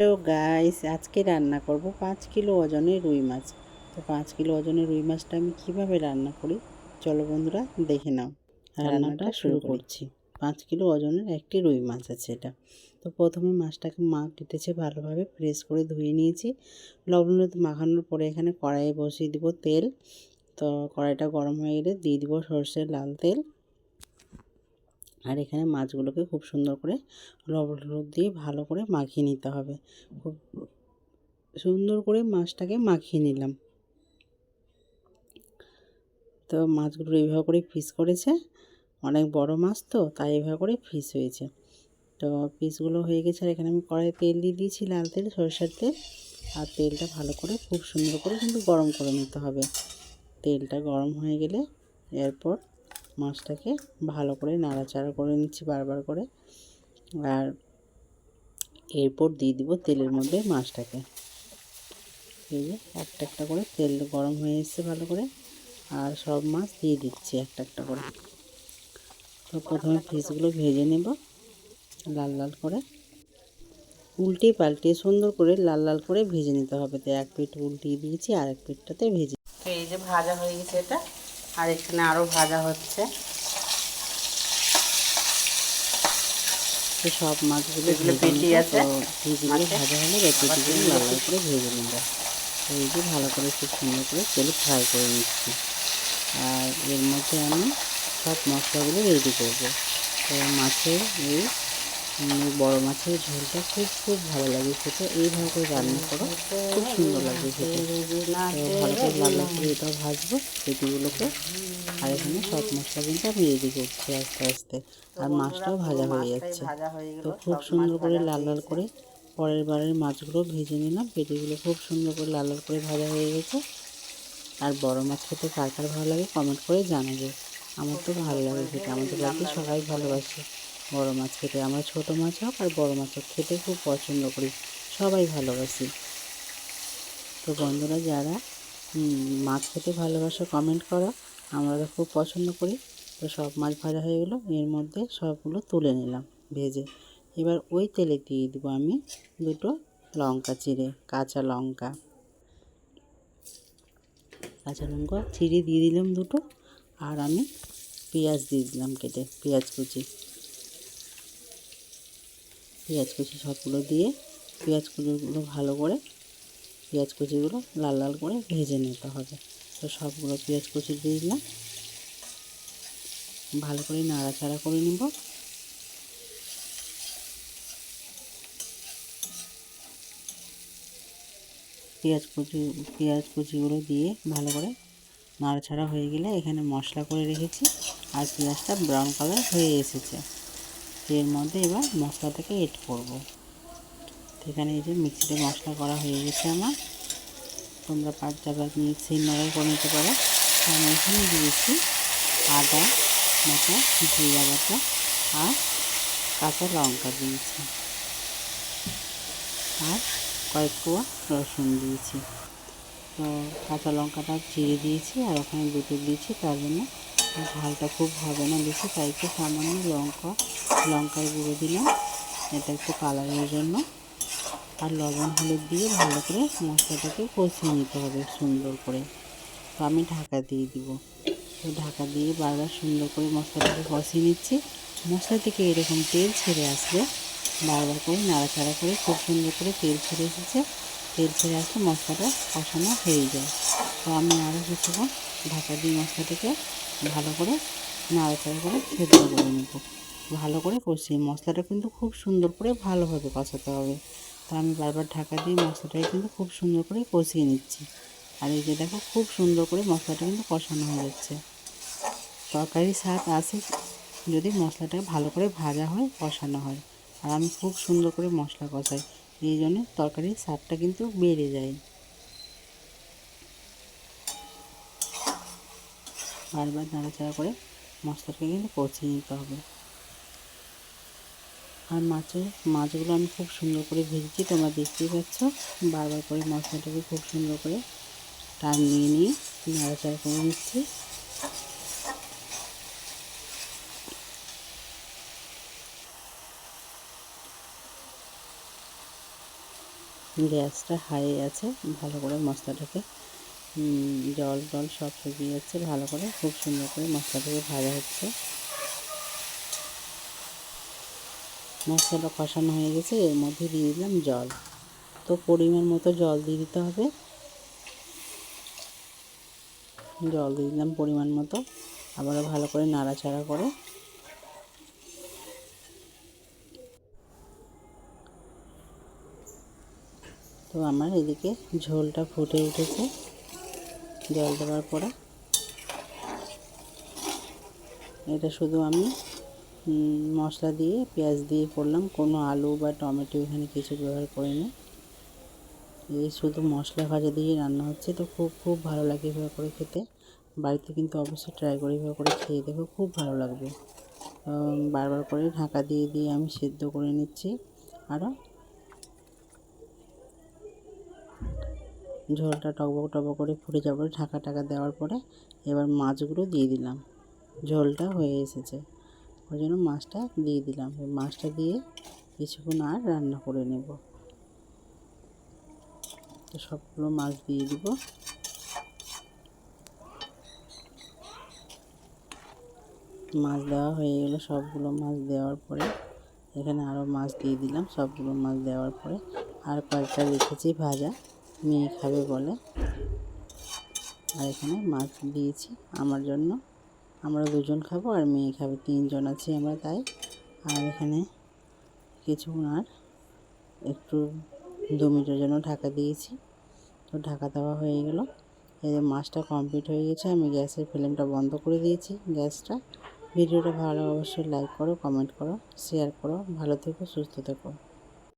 Hello guys আজকে রান্না করব পাঁচ কিলো ওজনের রুই মাছ। তো পাঁচ কিলো ওজনের রুই মাছটা আমি কীভাবে রান্না করি? চলো বন্ধুরা দেখে নাও। রান্নাটা শুরু করছি। পাঁচ কিলো ওজনের একটি রুই মাছ আছে এটা। তো প্রথমে মাছটাকে মা কেটেছে ভালোভাবে ফ্রেশ করে ধুয়ে নিয়েছি। লবণ মাখানোর পরে এখানে কড়াইয়ে বসিয়ে দিব তেল। তো কড়াইটা গরম হয়ে গেলে দিয়ে দিব সর্ষের লাল তেল। আর এখানে মাছগুলোকে খুব সুন্দর করে লবণ হলুদ দিয়ে ভালো করে মাখিয়ে নিতে হবে। খুব সুন্দর করে মাছটাকে মাখিয়ে নিলাম। তো মাছগুলো এইভাবে করে পিস করেছে। অনেক বড় মাছ তো, তাই এইভাবে করে পিস হয়েছে। তো পিসগুলো হয়ে গেছে আর এখানে আমি কড়াই তেল দিয়ে দিয়েছি লাল তেল, সরষের তেল। আর তেলটা ভালো করে খুব সুন্দর করে কিন্তু গরম করে নিতে হবে। তেলটা গরম হয়ে গেলে এরপর মাছটাকে ভালো করে নাড়াচাড়া করে নিচ্ছি বারবার করে। আর এরপর দিয়ে দিব তেলের মধ্যে মাছটাকে। এই যে একটা একটা করে তেল গরম হয়ে এসছে ভালো করে। আর সব মাছ দিয়ে দিচ্ছি একটা একটা করে। তো প্রথমে পিসগুলো ভেজে নেব লাল লাল করে। উল্টে পাল্টে সুন্দর করে লাল লাল করে ভেজে নিতে হবে। তো এক পিঠ উল্টিয়ে দিয়েছি আর এক পিঠটাতে ভেজে তো এই যে ভাজা হয়ে গেছে এটা। আর এখানে আরও ভাজা হচ্ছে। সব মাছগুলো এগুলো পেটি আছে। পেটিগুলো ভাজা হলে পেটিগুলো লাল করে ভেজে নেব এই যে ভালো করে খুব সুন্দর করে তেলে ফ্রাই করে নিচ্ছি। আর এর মধ্যে আমি সব মশলাগুলো রেডি করব। তো মাছের এই বড় মাছের ঝোলটা খুব খুব ভালো লাগে খেতে। এইভাবে করে রান্না করো, খুব সুন্দর লাগবে খেতে। ভালো করে লাল করে এটাও ভাজবো, পেটিগুলোকে। আর এখানে সব মশলা কিন্তু আমি রেডি করছি আস্তে আস্তে। আর মাছটাও ভাজা হয়ে যাচ্ছে। তো খুব সুন্দর করে লাল লাল করে পরের বারের মাছগুলো ভেজে নিলাম। পেটিগুলো খুব সুন্দর করে লাল লাল করে ভাজা হয়ে গেছে। আর বড় মাছ খেতে কার কার ভালো লাগে কমেন্ট করে জানাবে। আমার তো ভালো লাগে খেতে। আমাদের বাড়িতে সবাই ভালোবাসে। বড় মাছ খেতে আমরা ছোটো মাছ হোক আর বড় মাছ হোক খেতে খুব পছন্দ করি। সবাই ভালোবাসি। তো বন্ধুরা যারা মাছ খেতে ভালোবাসো কমেন্ট করো আমরা খুব পছন্দ করি। তো সব মাছ ভাজা হয়ে গেলো, এর মধ্যে সবগুলো তুলে নিলাম ভেজে। এবার ওই তেলে দিয়ে দেবো আমি দুটো লঙ্কা চিড়ে, কাঁচা লঙ্কা। কাঁচা লঙ্কা চিড়ে দিয়ে দিলাম দুটো, আর আমি পেঁয়াজ দিয়ে দিলাম কেটে, পেঁয়াজ কুচি। পেঁয়াজ কুচি সবগুলো দিয়ে পেঁয়াজ কুচিগুলো ভালো করে, পেঁয়াজ কুচিগুলো লাল লাল করে ভেজে নিতে হবে। তো সবগুলো পেঁয়াজ কুচি দিয়ে দিলাম। ভালো করে নাড়াচাড়া করে নিব। পেঁয়াজ কুচি, পেঁয়াজ কুচিগুলো দিয়ে ভালো করে নাড়াচাড়া হয়ে গেলে এখানে মশলা করে রেখেছি। আর পেঁয়াজটা ব্রাউন কালার হয়ে এসেছে। এর মধ্যে এবার মশলাটাকে এড করব। এখানে এই যে মিক্সিতে মশলা করা হয়ে গেছে আমার। তোমরা পাঁচ জায়গা মিক্সি নড়াই করে নিতে পারো। আমি এখানে দিয়েছি আদা বাটা জিরা বাটা আর কাঁচা লঙ্কা দিয়েছি। আর কয়েক কোয়া রসুন দিয়েছি। তো কাঁচা লঙ্কাটা চিড়ে দিয়েছি আর ওখানে দুটো দিয়েছি, তার জন্য ঝালটা খুব হবে না, বেশি তাই একটু সামান্য লঙ্কা, লঙ্কার গুঁড়ো দিলাম। এটা একটু কালারের জন্য। আর লবণ, হলুদ দিয়ে ভালো করে মশলাটাকে কষিয়ে নিতে হবে সুন্দর করে। তো আমি ঢাকা দিয়ে দিব। তো ঢাকা দিয়ে বারবার সুন্দর করে মশলাটাকে কষিয়ে নিচ্ছি। মশলা থেকে এরকম তেল ছেড়ে আসবে। বারবার করে নাড়াচাড়া করে খুব সুন্দর করে তেল ছেড়ে এসেছে। তেল ছেড়ে আসলে মশলাটা কষানো হয়ে যায়। তো আমি আরও কিছুক্ষণ ঢাকা দিয়ে মশলাটাকে ভালো করে নাড়াচাড়া করে সেদ্ধ করে নেব। ভালো করে কষিয়ে, মশলাটা কিন্তু খুব সুন্দর করে ভালোভাবে কষাতে হবে। তো আমি বারবার ঢাকা দিয়ে মশলাটাকে কিন্তু খুব সুন্দর করে কষিয়ে নিচ্ছি। আর এই যে দেখো, খুব সুন্দর করে মশলাটা কিন্তু কষানো হয়ে যাচ্ছে। তরকারি স্বাদ আসে যদি মশলাটা ভালো করে ভাজা হয়, কষানো হয়। আর আমি খুব সুন্দর করে মশলা কষাই, এই জন্য তরকারির স্বাদটা কিন্তু বেড়ে যায়। বারবার নাড়াচাড়া করে মশলাটাকে কিন্তু কষিয়ে নিতে হবে। আর মাছের, মাছগুলো আমি খুব সুন্দর করে ভেজেছি, তোমরা দেখতেই পাচ্ছ। বারবার করে মশলাটাকে খুব সুন্দর করে টান নিয়ে নিয়ে নাড়াচাড়া করে নিচ্ছি। গ্যাসটা হাই আছে, ভালো করে মশলাটাকে জল টল সব শুকিয়ে যাচ্ছে, ভালো করে, খুব সুন্দর করে মশলাটাকে ভাজা হচ্ছে। মশলাটা কষানো হয়ে গেছে, এর মধ্যে দিয়ে দিলাম জল। তো পরিমাণ মতো জল দিয়ে দিতে হবে। জল দিয়ে দিলাম পরিমাণ মতো, আবারও ভালো করে নাড়াচাড়া করে। তো আমার এদিকে ঝোলটা ফুটে উঠেছে। জল দেওয়ার পরে এটা শুধু আমি মশলা দিয়ে, পেঁয়াজ দিয়ে করলাম। কোনো আলু বা টমেটো এখানে কিছু ব্যবহার করিনি। এই শুধু মশলা ভাজা দিয়ে রান্না হচ্ছে। তো খুব খুব ভালো লাগে এভাবে করে খেতে। বাড়িতে কিন্তু অবশ্যই ট্রাই করে এভাবে করে খেয়ে দেখো, খুব ভালো লাগবে। বারবার করে ঢাকা দিয়ে দিয়ে আমি সেদ্ধ করে নিচ্ছি। আরও ঝোলটা টকবক টকবক করে ফুটে যাওয়ার পরে ঢাকা টাকা দেওয়ার পরে এবার মাছগুলো দিয়ে দিলাম। ঝোলটা হয়ে এসেছে। ওই জন্য মাছটা দিয়ে দিলাম। মাছটা দিয়ে কিছুক্ষণ আর রান্না করে নেব। তো সবগুলো মাছ দিয়ে দিব। মাছ দেওয়া হয়ে গেলো। সবগুলো মাছ দেওয়ার পরে এখানে আরও মাছ দিয়ে দিলাম। সবগুলো মাছ দেওয়ার পরে আর কয়েকটা রেখেছি ভাজা। মেয়ে খাবে বলে। আর এখানে মাছ দিয়েছি আমার জন্য। আমরা দুজন খাব আর মেয়ে খাবে, তিনজন আছি আমরা তাই। আর এখানে কিছুক্ষণ আর একটু দু মিনিটের জন্য ঢাকা দিয়েছি। তো ঢাকা দেওয়া হয়ে গেল। এই যে মাছটা কমপ্লিট হয়ে গেছে, আমি গ্যাসের ফ্লেমটা বন্ধ করে দিয়েছি গ্যাসটা। ভিডিওটা ভালো অবশ্যই লাইক করো কমেন্ট করো শেয়ার করো। ভালো থেকো, সুস্থ থেকো।